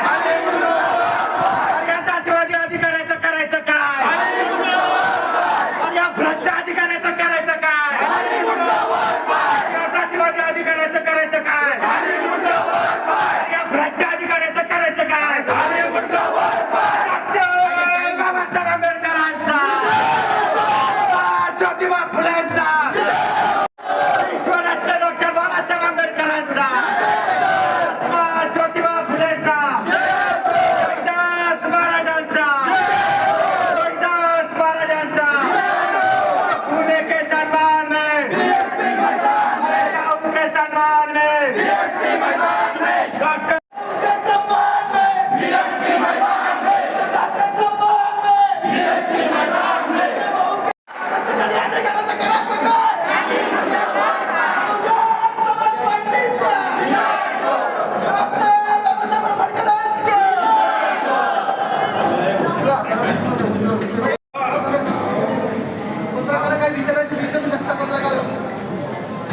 Hallelujah.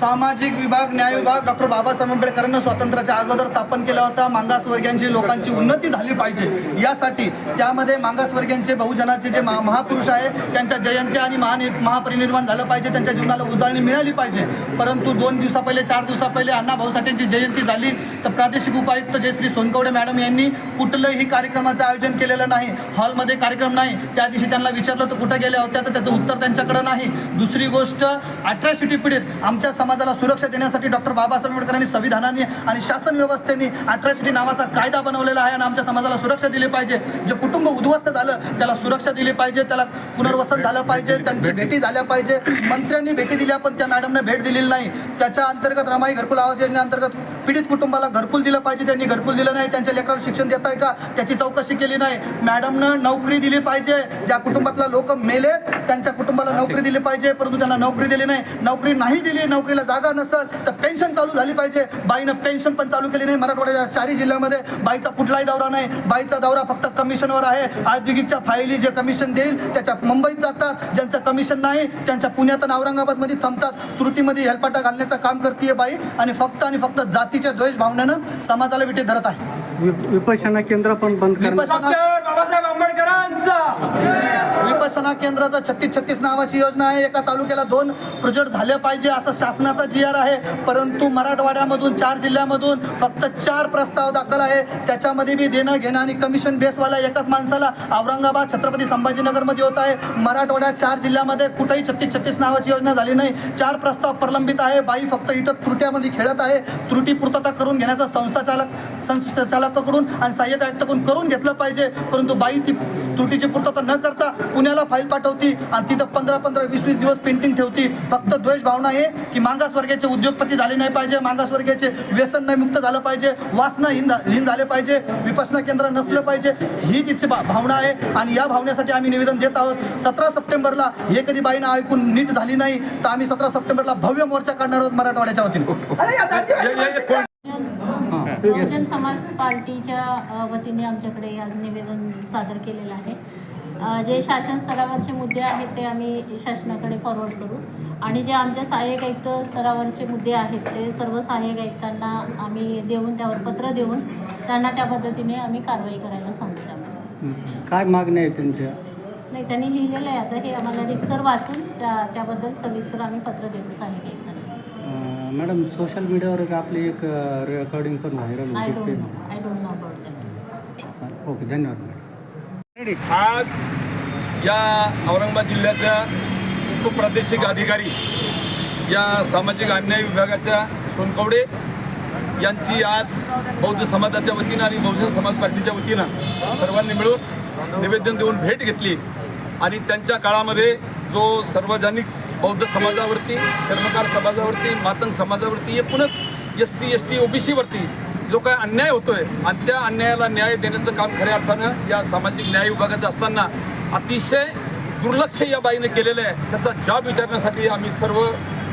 सामाजिक विभाग न्याय विभाग डॉक्टर बाबासाहेब आंबेडकरांनी स्वातंत्र्याच्या अगोदर स्थापन केला होता. मागासवर्गीयांची लोकांची उन्नती झाली पाहिजे. यासाठी त्यामध्ये मागासवर्गीयांचे बहुजनाचे जे महा- महापुरुष आहे त्यांच्या जयंत्या आणि महानि महापरिनिर्माण झालं पाहिजे. त्यांच्या जीवनाला उजाळणी मिळाली पाहिजे. परंतु दोन दिवसा पहिले चार दिवसा पहिले अण्णा भाऊ साठेंची जयंती झाली. तर प्रादेशिक उपायुक्त जयश्री सोनकवडे मॅडम यांनी कुठलंही कार्यक्रमाचं आयोजन केलेलं नाही हॉलमध्ये कार्यक्रम नाही. त्या दिवशी त्यांना विचारलं तर कुठं गेल्या होत्या? तर त्याचं उत्तर त्यांच्याकडं नाही. दुसरी गोष्ट अट्रॅसिटी पीडित आमच्या समाजाला सुरक्षा देण्यासाठी डॉक्टर बाबासाहेब आंबेडकरांनी संविधानाने आणि शासन व्यवस्थेने अट्रॅसिटी नावाचा कायदा बनवलेला आहे आणि आमच्या समाजाला सुरक्षा दिली पाहिजे. जे कुटुंब उद्ध्वस्त झालं त्याला सुरक्षा दिली पाहिजे त्याला पुनर्वसन झालं पाहिजे त्यांची भेटी झाल्या पाहिजे. मंत्र्यांनी भेटी दिल्या पण त्या मॅडमने भेट दिलेली नाही. त्याच्या अंतर्गत रमाई घरकुल आवास योजनेअंतर्गत पीडित कुटुंबाला घरकुल दिलं पाहिजे त्यांनी घरकुल दिलं नाही त्यांच्या लेकराला शिक्षण देत आहे का त्याची चौकशी केली नाही. मॅडमनं नोकरी दिली पाहिजे ज्या कुटुंबातला लोक मेले त्यांच्या कुटुंबाला नोकरी दिली पाहिजे परंतु त्यांना नोकरी दिली नाही. नोकरी नाही दिली नोकरीला जागा नसेल तर पेन्शन चालू झाली पाहिजे. बाईनं पेन्शन पण चालू केली नाही मराठवाड्याच्या चारही जिल्ह्यामध्ये. बाईचा कुठलाही दौरा नाही. बाईचा दौरा फक्त कमिशनवर आहे. औद्योगिकच्या फायली जे कमिशन देईल त्याच्या मुंबईत जातात. ज्यांचं कमिशन नाही त्यांच्या पुण्यात आणि औरंगाबादमध्ये थांबतात. त्रुटीमध्ये हेलपाटा घालण्याचं काम करते बाई. आणि फक्त आणि फक्त जातीच्या द्वेष भावनेनं समाजाला विटे धरत आहे. वि- विपश्यना केंद्र पण बंद विपश्यना बाबासाहेब आंबेडकरांचा! विपश्यना केंद्राचा छत्तीस छत्तीस नावाची योजना आहे. एका तालुक्याला दोन प्रोजेक्ट झाले पाहिजे असं शासनाचा जी आर आहे. परंतु मराठवाड्यामधून चार जिल्ह्यामधून फक्त चार प्रस्ताव दाखल आहे. त्याच्यामध्ये बी देणं घेणं आणि कमिशन बेसवाला एकाच माणसाला औरंगाबाद छत्रपती संभाजीनगरमध्ये होत आहे. मराठवाड्यात चार जिल्ह्यामध्ये कुठेही छत्तीस छत्तीस नावाची योजना झाली नाही. चार प्रस्ताव प्रलंबित आहे. बाई फक्त इथं त्रुट्यामध्ये खेळत आहे. त्रुटी पूर्तता करून घेण्याचा संस्था चालक संस्था चालकाकडून आणि सहाय्यक आयुक्तकडून करून घेतलं पाहिजे. परंतु बाई ती त्रुटीची पूर्तता न करता पुण्याला फाईल पाठवती आणि तिथं पंधरा पंधरा वीस वीस दिवस पेंटिंग ठेवती. फक्त द्वेष भावना आहे की मागासवर्गीयाचे उद्योगपती झाले नाही पाहिजे मागासवर्गीयाचे व्यसन नाही मुक्त झालं पाहिजे वासना हिन हिन झाले पाहिजे विपसना केंद्र नसलं पाहिजे ही तिची भावना आहे. आणि या भावनेसाठी आम्ही निवेदन देत आहोत सतरा सप्टेंबरला हे कधी बाईनं ऐकून नीट झाली नाही तर आम्ही सतरा सप्टेंबरला भव्य मोर्चा काढणार आहोत मराठवाड्याच्या वतीने. बहुजन समाज पार्टीच्या वतीने आमच्याकडे आज निवेदन सादर केलेलं आहे. जे शासन स्तरावरचे मुद्दे आहेत ते आम्ही शासनाकडे फॉरवर्ड करू. आणि जे आमच्या सहाय्यक आयुक्त स्तरावरचे मुद्दे आहेत ते सर्व सहाय्यक आयुक्तांना आम्ही देऊन त्यावर पत्र देऊन त्यांना त्या पद्धतीने आम्ही कारवाई करायला सांगू त्यामध्ये काय मागण्या आहे त्यांच्या? नाही त्यांनी लिहिलेलं आहे. आता हे आम्हाला रितसर वाचून त्या त्याबद्दल सविस्तर आम्ही पत्र देतो सहाय्यक आयुक्तांना. मॅडम सोशल मीडियावर एक आपली एक रेकॉर्डिंग पण व्हायरल होती. ओके धन्यवाद मागणी आज या औरंगाबाद जिल्ह्याच्या उपप्रादेशिक अधिकारी या सामाजिक अन्याय विभागाच्या सोनकवडे यांची आज बौद्ध समाजाच्या वतीनं आणि बहुजन समाज पार्टीच्या वतीनं सर्वांनी मिळून निवेदन देऊन भेट घेतली. आणि त्यांच्या काळामध्ये जो सार्वजनिक बौद्ध समाजावरती चर्मकार समाजावरती मातंग समाजावरती एकूणच एस सी एस टी ओबीसीवरती जो काय अन्याय होतोय आणि त्या अन्यायाला न्याय देण्याचं काम खऱ्या अर्थानं या सामाजिक न्याय विभागाचं असताना अतिशय दुर्लक्ष या बाईने केलेलं आहे. त्याचा जाब विचारण्यासाठी आम्ही सर्व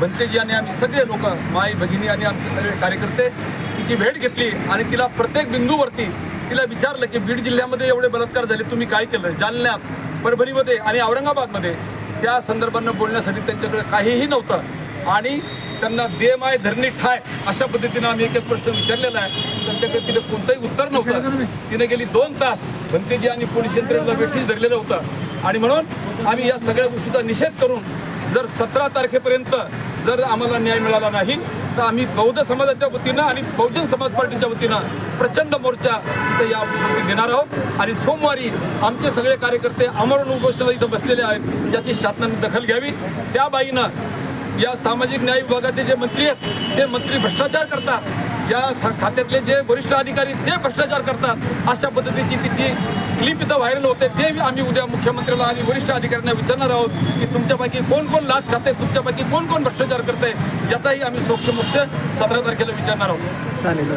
भंतेजी आणि आम्ही सगळे लोक माई भगिनी आणि आमचे सगळे कार्यकर्ते तिची भेट घेतली आणि तिला प्रत्येक बिंदूवरती तिला विचारलं की बीड जिल्ह्यामध्ये एवढे बलात्कार झाले तुम्ही काय केलं? जालन्यात परभणीमध्ये आणि औरंगाबादमध्ये. त्या संदर्भानं बोलण्यासाठी त्यांच्याकडे काहीही नव्हतं. आणि त्यांना दे माय धरणी ठाय अशा पद्धतीनं आम्ही एक एक प्रश्न विचारलेला आहे. त्यांच्याकडे तिने कोणतंही उत्तर नव्हतं. तिने गेली दोन तास भंतेजी आणि पोलीस यंत्रणेला वेठीस धरलेलं होतं. आणि म्हणून आम्ही या सगळ्या गोष्टीचा निषेध करून जर सतरा तारखेपर्यंत जर आम्हाला न्याय मिळाला नाही तर आम्ही बौद्ध समाजाच्या वतीनं आणि बहुजन समाज पार्टीच्या वतीनं प्रचंड मोर्चा इथं या ऑफिसमध्ये देणार आहोत. आणि सोमवारी आमचे सगळे कार्यकर्ते अमरण उपोषणाला इथं बसलेले आहेत ज्याची शासनाने दखल घ्यावी. त्या बाईनं या सामाजिक न्याय विभागाचे जे मंत्री आहेत ते मंत्री भ्रष्टाचार करतात. या खात्यातले जे वरिष्ठ अधिकारी ते भ्रष्टाचार करतात. अशा पद्धतीची तिची क्लिप इथं व्हायरल होते ते आम्ही उद्या मुख्यमंत्र्याला आणि वरिष्ठ अधिकाऱ्यांना विचारणार आहोत की तुमच्यापैकी कोण कोण लाच खाते तुमच्यापैकी कोण कोण भ्रष्टाचार करते याचाही आम्ही सोक्ष मोक्ष सतरा तारखेला विचारणार आहोत. चालेल